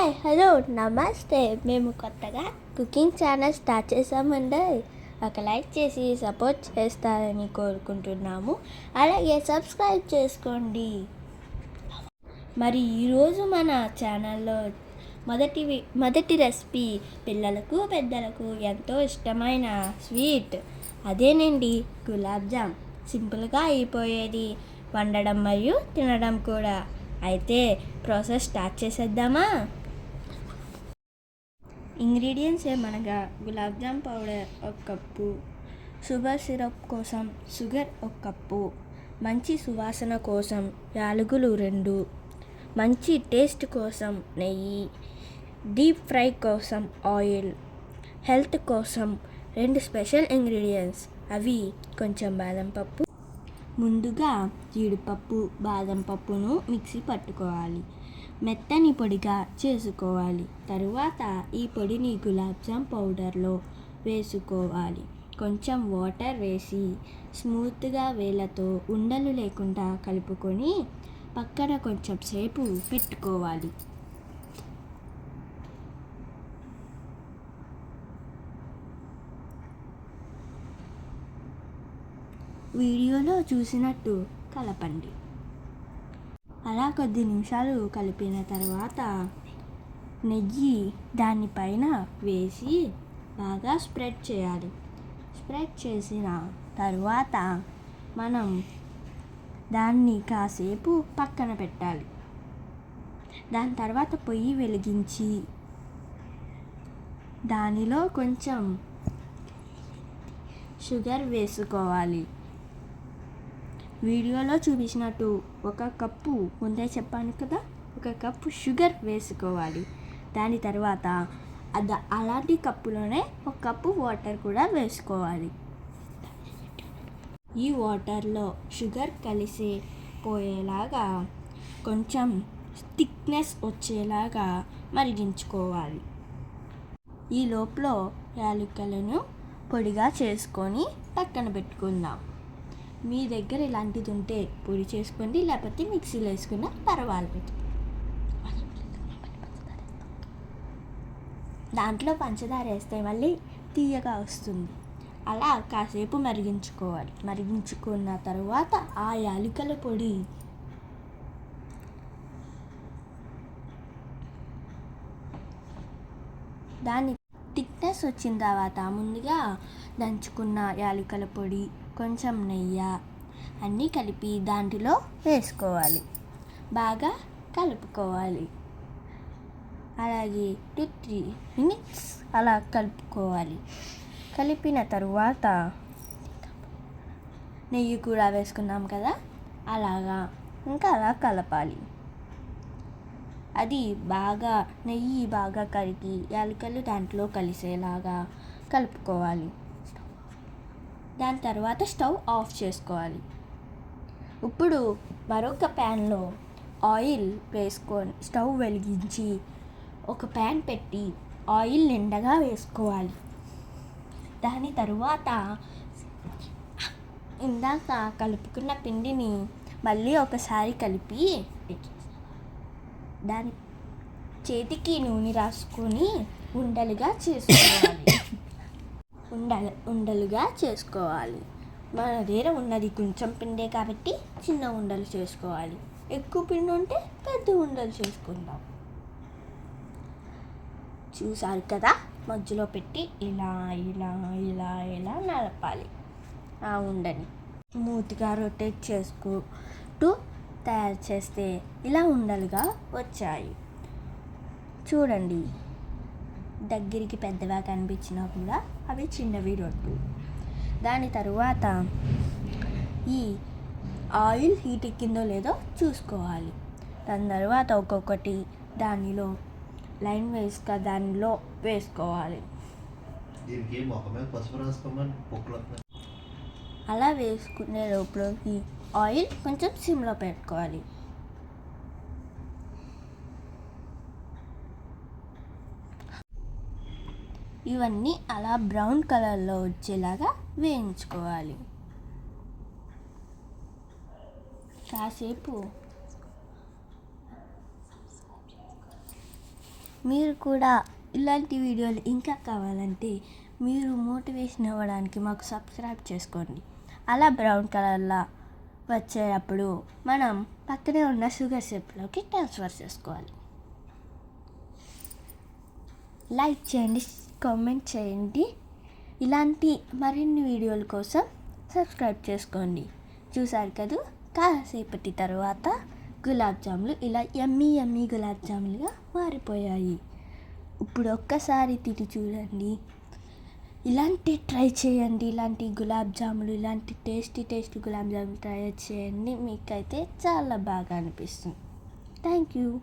Hi hello నమస్తే. మేము కొత్తగా కుకింగ్ ఛానల్ స్టార్ట్ చేసామండి ఒక లైక్ చేసి సపోర్ట్ చేస్తారని కోరుకుంటున్నాము. అలాగే సబ్స్క్రైబ్ చేసుకోండి. మరి ఈరోజు మన ఛానల్లో మొదటి మొదటి రెసిపీ పిల్లలకు పెద్దలకు ఎంతో ఇష్టమైన స్వీట్ అదేనండి గులాబ్ జామ్. సింపుల్గా అయిపోయేది. వండడం మరియు తినడం కూడా. అయితే ప్రాసెస్ స్టార్ట్ చేసేద్దామా? ఇంగ్రీడియంట్స్ ఏమనగా? గులాబ్ జామ్ పౌడర్ ఒక కప్పు షుగర్ సిరప్ కోసం షుగర్ ఒక కప్పు మంచి సువాసన కోసం యాలకులు రెండు మంచి టేస్ట్ కోసం నెయ్యి డీప్ ఫ్రై కోసం ఆయిల్ హెల్త్ కోసం రెండు స్పెషల్ ఇంగ్రీడియంట్స్. అవి కొంచెం బాదం పప్పు. ముందుగా జీడిపప్పు బాదం పప్పును మిక్సీ పట్టుకోవాలి. మెత్తని పొడిగా చేసుకోవాలి. తరువాత ఈ పొడిని గులాబ్ జామ్ పౌడర్లో వేసుకోవాలి. కొంచెం వాటర్ వేసి స్మూత్గా వేళ్ళతో ఉండలు లేకుండా కలుపుకొని పక్కన కొంచెం సేపు పెట్టుకోవాలి. వీడియోలో చూసినట్టు కలపండి. అలా కొద్ది నిమిషాలు కలిపిన తర్వాత నెయ్యి దానిపైన వేసి బాగా స్ప్రెడ్ చేయాలి. స్ప్రెడ్ చేసిన తరువాత మనం దాన్ని కాసేపు పక్కన పెట్టాలి. దాని తర్వాత పొయ్యి వెలిగించి దానిలో కొంచెం షుగర్ వేసుకోవాలి. వీడియోలో చూపించినట్టు ఒక కప్పు ముందే చెప్పాను కదా ఒక కప్పు షుగర్ వేసుకోవాలి. దాని తర్వాత అద అలాంటి కప్పులోనే ఒక కప్పు వాటర్ కూడా వేసుకోవాలి. ఈ వాటర్లో షుగర్ కలిసి పోయేలాగా కొంచెం థిక్నెస్ వచ్చేలాగా మరిగించుకోవాలి. ఈ లోపల యాలకులను పొడిగా చేసుకొని పక్కన పెట్టుకుందాం. మీ దగ్గర ఇలాంటిది ఉంటే పొడి చేసుకోండి లేకపోతే మిక్సీలో వేసుకున్న పర్వాలేదు. దాంట్లో పంచదార వేస్తే మళ్ళీ తీయగా వస్తుంది. అలా కాసేపు మరిగించుకోవాలి. మరిగించుకున్న తర్వాత ఆ యాలకల పొడి. దాని థిక్నెస్ వచ్చిన తర్వాత ముందుగా దంచుకున్న యాలకల పొడి కొంచెం నెయ్యి అన్నీ కలిపి దాంట్లో వేసుకోవాలి. బాగా కలుపుకోవాలి. అలాగే టూ త్రీ మినిట్స్ అలా కలుపుకోవాలి. కలిపిన తరువాత నెయ్యి కూడా వేసుకున్నాం కదా అలాగా ఇంకా అలా కలపాలి. అది బాగా నెయ్యి బాగా కరిగి యాలకలు దాంట్లో కలిసేలాగా కలుపుకోవాలి. దాని తర్వాత స్టవ్ ఆఫ్ చేసుకోవాలి. ఇప్పుడు మరొక ప్యాన్లో ఆయిల్ వేసుకొని స్టవ్ వెలిగించి ఒక ప్యాన్ పెట్టి ఆయిల్ నిండగా వేసుకోవాలి. దాని తరువాత ఇందాక కలుపుకున్న పిండిని మళ్ళీ ఒకసారి కలిపి దాని చేతికి నూనె రాసుకొని ఉండలుగా చేసుకోవాలి. ఉండల ఉండలుగా చేసుకోవాలి. మన దగ్గర ఉన్నది కొంచెం పిండే కాబట్టి చిన్న ఉండలు చేసుకోవాలి. ఎక్కువ పిండి ఉంటే పెద్ద ఉండలు చేసుకుందాం. చూసారు కదా? మధ్యలో పెట్టి ఇలా ఇలా ఇలా ఇలా నలపాలి ఆ ఉండని మూతిగా రొటేట్ చేసుకుంటూ తయారు చేస్తే ఇలా ఉండలుగా వచ్చాయి. చూడండి. దగ్గరికి పెద్దగా కనిపించినా కూడా అవి చిన్నవి రొట్టు దాని తరువాత ఈ ఆయిల్ హీట్ ఎక్కిందో లేదో చూసుకోవాలి. దాని తర్వాత ఒక్కొక్కటి దానిలో లైన్ వేసుక దానిలో వేసుకోవాలి. అలా వేసుకునే లోపలికి ఆయిల్ కొంచెం సిమ్లో పెట్టుకోవాలి. ఇవన్నీ అలా బ్రౌన్ కలర్లో వచ్చేలాగా వేయించుకోవాలి. కాసేపు మీరు కూడా ఇలాంటి వీడియోలు ఇంకా కావాలంటే మీరు మోటివేషన్ అవ్వడానికి మాకు సబ్స్క్రైబ్ చేసుకోండి. అలా బ్రౌన్ కలర్లో వచ్చేటప్పుడు మనం పక్కనే ఉన్న షుగర్ షేప్లోకి ట్రాన్స్ఫర్ చేసుకోవాలి. లైక్ చేయండి కామెంట్ చేయండి. ఇలాంటి మరిన్ని వీడియోల కోసం సబ్స్క్రైబ్ చేసుకోండి. చూసారు కదా? కాసేపటి తర్వాత గులాబ్ జాములు ఇలా ఎమ్మీ ఎమ్మీ గులాబ్ జాములుగా మారిపోయాయి. ఇప్పుడు ఒక్కసారి తిని చూడండి. ఇలాంటి ట్రై చేయండి. ఇలాంటి గులాబ్ జాములు ఇలాంటి టేస్టీ టేస్టీ గులాబ్ జాములు ట్రై చేయండి. మీకైతే చాలా బాగా అనిపిస్తుంది. Thank you.